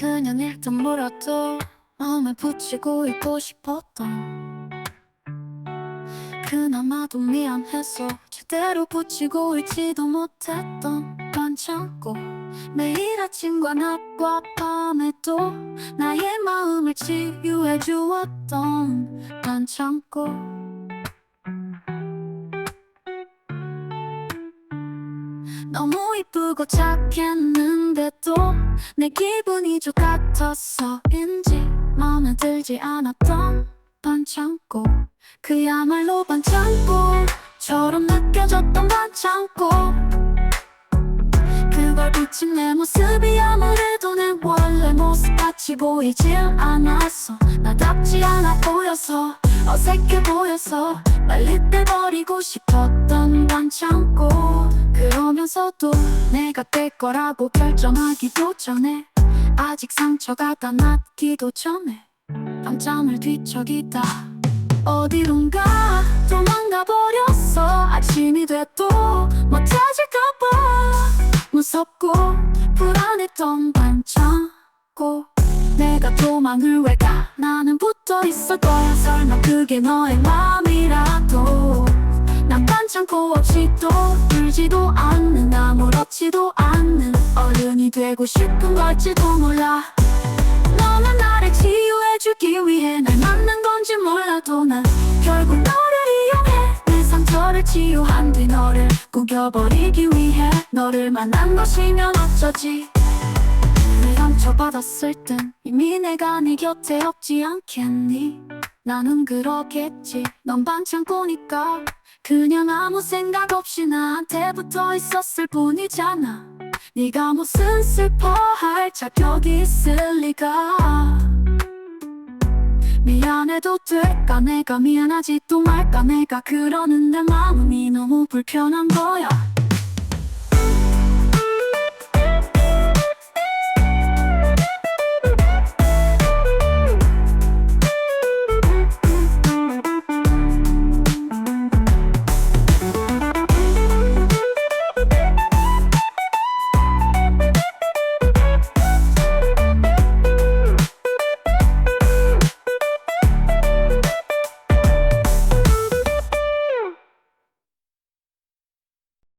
그냥 일단 뭐라도 마음에 붙이고 있고 싶었던. 그나마도 미안해서 제대로 붙이고 있지도 못했던. 반창고. 매일 아침과 낮과 밤에도 나의 마음을 치유해 주었던. 반창고 너무 이쁘고 착했는데도 내 기분이 좀 같아서인지 마음에 들지 않았던 반창고. 그야말로 반창고처럼 느껴졌던 반창고. 그걸 비친 내 모습이 아무래도 내 원래 모습같이 보이질 않았어. 나답지 않아 보여서 어색해 보여서 빨리 떼버리고 싶었던 반창고 그러면서도 내가 될 거라고 결정하기도 전에 아직 상처가 다 낫기도 전에 밤잠을 뒤척이다. 어디론가 도망가 버렸어. 아침이 돼도 못 찾을까봐 무섭고 불안했던 반창고. 내가 도망을 왜 가? 나는 붙어 있을 거야. 설마 그게 너의 마음이라도 난 반창고 없이도 울지도 않는 아무렇지도 않는 어른이 되고 싶은 걸지도 몰라. 너는 나를 치유해주기 위해 날 만난 건지 몰라도 난 결국 너를 이용해 내 상처를 치유한 뒤 너를 구겨버리기 위해 너를 만난 것이면 어쩌지? 내 상처받았을 땐 이미 내가 네 곁에 없지 않겠니 나는 그러겠지. 넌 반창고니까. 그냥 아무 생각 없이 나한테 붙어 있었을 뿐이잖아. 네가 무슨 슬퍼할 자격이 있을 리가? 미안해도 될까? 내가 미안하지도 말까? 내가 그러는 내 마음이 너무 불편한 거야